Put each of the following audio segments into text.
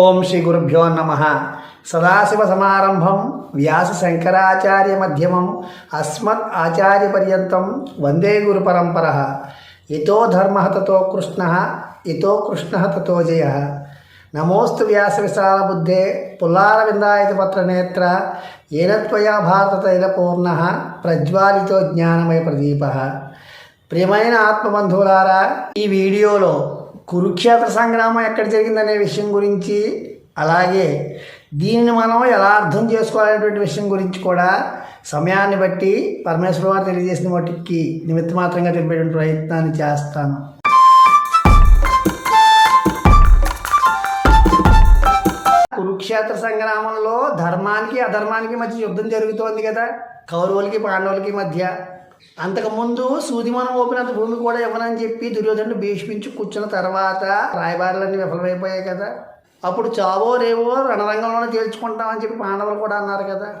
ఓం శ్రీ గురుభ్యో నమ. సదాశివసమారంభం వ్యాస శంకరాచార్య మధ్యమం. అస్మత్ ఆచార్య పర్యంతం. వందే గురు పరంపర. ఇతో ధర్మ తతో కృష్ణ. ఇతో కృష్ణ తతో జయ. నమోస్తు వ్యాస విశాల బుద్ధే. పుల్లార విందాయత నేత్ర. ఏనత్వయా భారత తైలపూర్ణ ప్రజ్వాలితో జ్ఞానమయ ప్రదీప. ప్రియమైన ఆత్మబంధువులారా ఈ వీడియోలో కురుక్షేత్ర సంగ్రామం ఎక్కడ జరిగిందనే విషయం గురించి అలాగే దీనిని మనం ఎలా అర్థం చేసుకోవాలనేటువంటి విషయం గురించి కూడా సమయాన్ని బట్టి పరమేశ్వర వారు తెలియజేసిన వాటికి నిమిత్త మాత్రంగా తెలిపేటువంటి ప్రయత్నాన్ని చేస్తాను. కురుక్షేత్ర సంగ్రామంలో ధర్మానికి అధర్మానికి మధ్య యుద్ధం జరుగుతోంది కదా. కౌరవులకి పాండవులకి మధ్య అంతకుముందు సూదిమనం ఓపినంత భూమి కూడా ఇవ్వనని చెప్పి దుర్యోధనుడు భీష్మించి కూర్చున్న తర్వాత రాయబారులన్నీ విఫలమైపోయాయి కదా. అప్పుడు చావో రేవో రణరంగంలోనే తేల్చుకుంటామని చెప్పి పాండవులు కూడా అన్నారు కదా.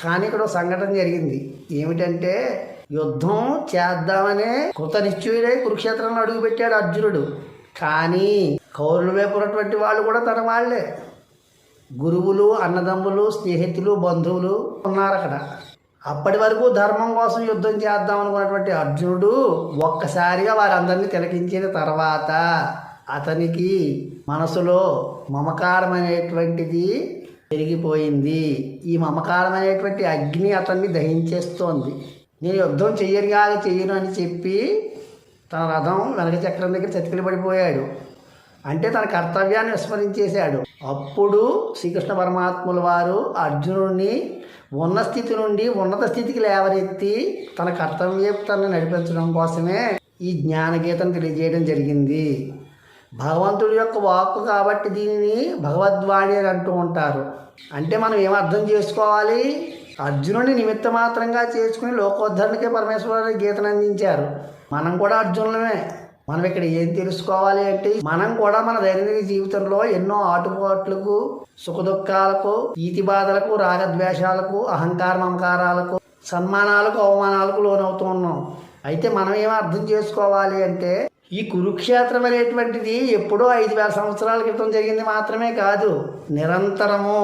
కానీ ఇక్కడ ఒక సంఘటన జరిగింది. ఏమిటంటే యుద్ధం చేద్దామనే కృతనిశ్చయుడై కురుక్షేత్రంలో అడుగుపెట్టాడు అర్జునుడు. కానీ కౌరుల వైపు ఉన్నటువంటి వాళ్ళు కూడా తన వాళ్ళే. గురువులు అన్నదమ్ములు స్నేహితులు బంధువులు ఉన్నారు అక్కడ. అప్పటి వరకు ధర్మం కోసం యుద్ధం చేద్దాం అనుకున్నటువంటి అర్జునుడు ఒక్కసారిగా వారందరినీ తిలకించిన తర్వాత అతనికి మనసులో మమకారం అనేటువంటిది పెరిగిపోయింది. ఈ మమకారం అనేటువంటి అగ్ని అతన్ని దహించేస్తోంది. నేను యుద్ధం చెయ్యనుగా చెయ్యను అని చెప్పి తన రథం వెనక చక్రం దగ్గర చతికిలి పడిపోయాడు. అంటే తన కర్తవ్యాన్ని విస్మరించేశాడు. అప్పుడు శ్రీకృష్ణ పరమాత్ముల వారు అర్జునుడిని ఉన్న స్థితి నుండి ఉన్నత స్థితికి లేవరెత్తి తన కర్తవ్యతను నడిపించడం కోసమే ఈ జ్ఞానగీతను తెలియజేయడం జరిగింది. భగవంతుడి యొక్క వాక్కు కాబట్టి దీనిని భగవద్వాణి అని అంటూ ఉంటారు. అంటే మనం ఏం అర్థం చేసుకోవాలి? అర్జునుడిని నిమిత్త మాత్రంగా చేసుకుని లోకోద్ధరణకే పరమేశ్వరుడు గీతను అందించారు. మనం కూడా అర్జునులమే. మనం ఇక్కడ ఏం తెలుసుకోవాలి అంటే మనం కూడా మన దైనందిక జీవితంలో ఎన్నో ఆటుపోట్లకు సుఖదుఖాలకు ఈతి బాధలకు రాగద్వేషాలకు అహంకార మమకారాలకు సన్మానాలకు అవమానాలకు లోనవుతూ ఉన్నాం. అయితే మనం ఏం అర్థం చేసుకోవాలి అంటే ఈ కురుక్షేత్రం అనేటువంటిది ఎప్పుడో ఐదు వేల సంవత్సరాల క్రితం జరిగింది మాత్రమే కాదు నిరంతరము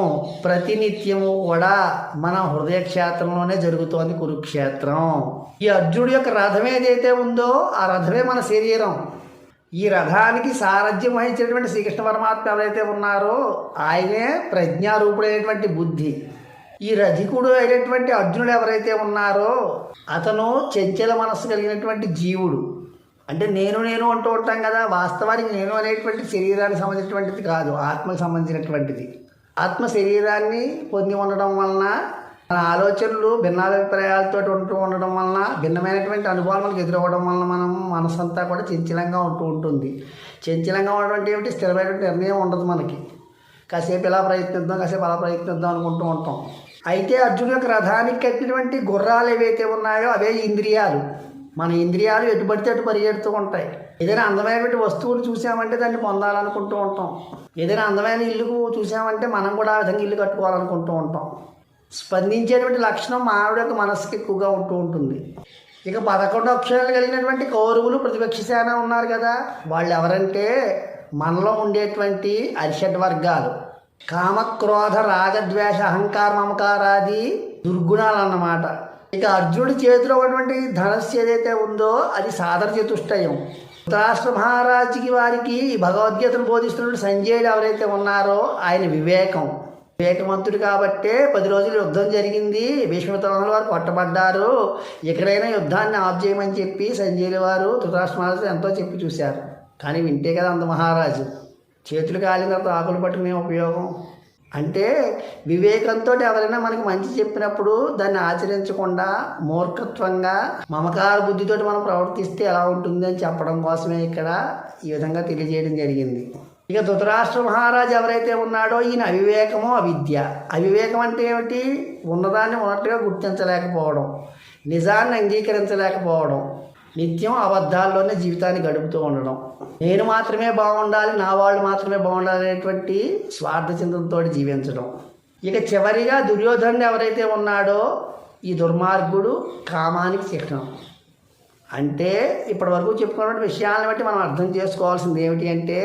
ప్రతినిత్యము కూడా మన హృదయ క్షేత్రంలోనే జరుగుతోంది కురుక్షేత్రం. ఈ అర్జునుడి యొక్క రథం ఏదైతే ఉందో ఆ రథమే మన శరీరం. ఈ రథానికి సారథ్యం వహించినటువంటి శ్రీకృష్ణ పరమాత్మ ఎవరైతే ఉన్నారో ఆయనే ప్రజ్ఞారూపుడైనటువంటి బుద్ధి. ఈ రధికుడు అయినటువంటి అర్జునుడు ఎవరైతే ఉన్నారో అతను చెంచల మనస్సు కలిగినటువంటి జీవుడు. అంటే నేను నేను అంటూ ఉంటాం కదా వాస్తవానికి నేను అనేటువంటి శరీరానికి సంబంధించినటువంటిది కాదు ఆత్మకు సంబంధించినటువంటిది. ఆత్మ శరీరాన్ని పొంది ఉండడం వలన మన ఆలోచనలు భిన్నాభిప్రాయాలతో ఉంటూ ఉండడం వలన భిన్నమైనటువంటి అనుభవాలు మనకు ఎదురవ్వడం వలన మనం మనసంతా కూడా చంచలంగా ఉంటూ ఉంటుంది. చంచలంగా ఉండడం ఏమిటి? స్థిరమైనటువంటి నిర్ణయం ఉండదు మనకి. కాసేపు ఇలా ప్రయత్నిద్దాం కాసేపు అలా ప్రయత్నిద్దాం అనుకుంటూ ఉంటాం. అయితే అర్జున్ యొక్క రథానికి కట్టినటువంటి గుర్రాలు ఏవైతే ఉన్నాయో అవే ఇంద్రియాలు. మన ఇంద్రియాలు ఎటు పడితే అటు పరిగెడుతూ ఉంటాయి. ఏదైనా అందమైనటువంటి వస్తువులు చూసామంటే దాన్ని పొందాలనుకుంటూ ఉంటాం. ఏదైనా అందమైన ఇల్లు చూసామంటే మనం కూడా ఆ విధంగా ఇల్లు కట్టుకోవాలనుకుంటూ ఉంటాం. స్పందించేటువంటి లక్షణం మానవుడి యొక్క మనస్సుకి ఎక్కువగా ఉంటూ ఉంటుంది. ఇక పదకొండు అక్షరాలు కలిగినటువంటి కౌరవులు ప్రతిపక్ష సేన ఉన్నారు కదా వాళ్ళు ఎవరంటే మనలో ఉండేటువంటి అరిషడ్ వర్గాలు. కామ క్రోధ రాగద్వేష అహంకార మమకారాది దుర్గుణాలు అన్నమాట ఇక అర్జునుడి చేతిలో ఉన్నటువంటి ధనస్సు ఏదైతే ఉందో అది సాధన చతుష్టయం. ధృతరాష్ట్ర మహారాజుకి వారికి ఈ భగవద్గీతను బోధిస్తున్న సంజయుడు ఎవరైతే ఉన్నారో ఆయన వివేకం. వివేకవంతుడు కాబట్టే పది రోజులు యుద్ధం జరిగింది. భీష్మతరుల వారు కొట్టబడ్డారు. ఎక్కడైనా యుద్ధాన్ని ఆఫ్ చేయమని చెప్పి సంజయుల వారు ధృతరాష్ట్ర మహారాజు ఎంతో చెప్పి చూశారు. కానీ వింటే కదా అంత మహారాజు. చేతులు కాలిన తర్వాత ఆకులు పట్టుకునే ఉపయోగం? అంటే వివేకంతో ఎవరైనా మనకి మంచి చెప్పినప్పుడు దాన్ని ఆచరించకుండా మూర్ఖత్వంగా మమకార బుద్ధితోటి మనం ప్రవర్తిస్తే ఎలా ఉంటుంది అని చెప్పడం కోసమే ఇక్కడ ఈ విధంగా తెలియజేయడం జరిగింది. ఇక ధృతరాష్ట్ర మహారాజు ఎవరైతే ఉన్నాడో ఈయన అవివేకము అవిద్య. అవివేకం అంటే ఏమిటి? ఉన్నదాన్ని ఉన్నట్టుగా గుర్తించలేకపోవడం నిజాన్ని అంగీకరించలేకపోవడం. నిత్యం అబద్ధాల్లోనే జీవితాన్ని గడుపుతూ ఉండడం. నేను మాత్రమే బాగుండాలి నా వాళ్ళు మాత్రమే బాగుండాలి అనేటువంటి స్వార్థ చింతనతో జీవించడం. ఇక చివరిగా దుర్యోధనుడు ఎవరైతే ఉన్నాడో ఈ దుర్మార్గుడు కామానికి చిహ్నం అంటే ఇప్పటి వరకు చెప్పుకున్న విషయాలను బట్టి మనం అర్థం చేసుకోవాల్సింది ఏమిటి అంటే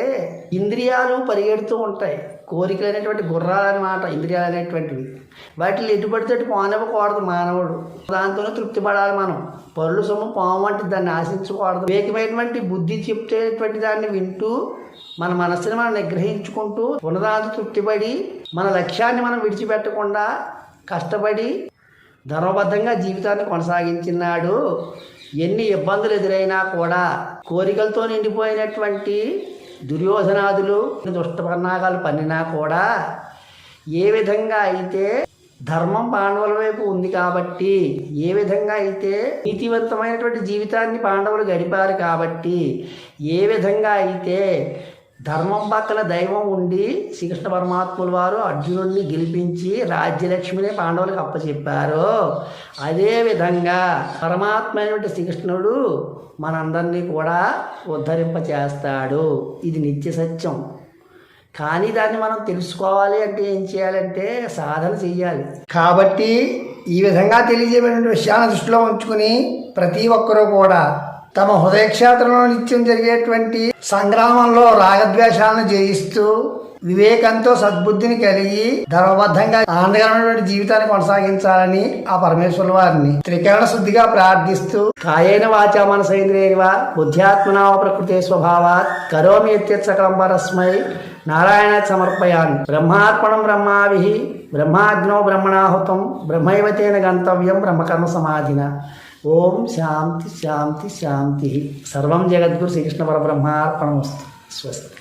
ఇంద్రియాలు పరిగెడుతూ ఉంటాయి. కోరికలు అనేటువంటి గుర్రాలు అనమాట ఇంద్రియాలు అనేటువంటివి వాటిని ఎటుపడితే పోనివ్వకూడదు మానవుడు. దాంతోనే తృప్తి పడాలి మనం. పరులు సొమ్ము పాము అంటే దాన్ని ఆశించకూడదు. వివేకమైనటువంటి బుద్ధి చెప్తేటువంటి దాన్ని వింటూ మన మనస్సుని మనం నిగ్రహించుకుంటూ పునరాదు తృప్తిపడి మన లక్ష్యాన్ని మనం విడిచిపెట్టకుండా కష్టపడి ధర్మబద్ధంగా జీవితాన్ని కొనసాగించినాడు. ఎన్ని ఇబ్బందులు ఎదురైనా కూడా కోరికలతో నిండిపోయినటువంటి దుర్యోధనాదులు దుష్టపన్నాగాలు పన్నినా కూడా ఏ విధంగా అయితే ధర్మం పాండవుల వైపు ఉంది కాబట్టి ఏ విధంగా అయితే నీతివంతమైనటువంటి జీవితాన్ని పాండవులు గడిపారు కాబట్టి ఏ విధంగా అయితే ధర్మం పక్కన దైవం ఉండి శ్రీకృష్ణ పరమాత్ముల వారు అర్జునుడిని గెలిపించి రాజ్యలక్ష్మిని పాండవులకు అప్పచెప్పారు. అదే విధంగా పరమాత్మ అయినటువంటి శ్రీకృష్ణుడు మనందరినీ కూడా ఉద్ధరింప చేస్తాడు ఇది నిత్య సత్యం. కానీ దాన్ని మనం తెలుసుకోవాలి అంటే ఏం చేయాలంటే సాధన చేయాలి కాబట్టి ఈ విధంగా తెలియజేయబడిన విషయాన్ని దృష్టిలో ఉంచుకుని ప్రతి ఒక్కరూ కూడా తమ హృదయక్షేత్రంలో నిత్యం జరిగేటువంటి సంగ్రామంలో రాగద్వేషాలను జయిస్తూ వివేకంతో సద్బుద్ధిని కలిగి ధర్మబద్ధంగా ఆనందకరమైనటువంటి జీవితాన్ని కొనసాగించాలని ఆ పరమేశ్వరుల వారిని త్రికరణ శుద్ధిగా ప్రార్థిస్తూ కాయేన వాచ మనసైంద్రియవా బుద్ధ్యాత్మనావ ప్రకృతి స్వభావాత్ కరోమి యత్యత్ సకలం పరస్మై నారాయణ సమర్పయామి. బ్రహ్మార్పణం బ్రహ్మాభి బ్రహ్మాగ్నో బ్రహ్మణాహుతం బ్రహ్మైవతేన గంతవ్యం బ్రహ్మకర్మ సమాధిన. ఓం శాంతి శాంతి శాంతి. సర్వం జగద్గురు శ్రీకృష్ణ పరబ్రహ్మార్పణమస్తు స్వస్తి.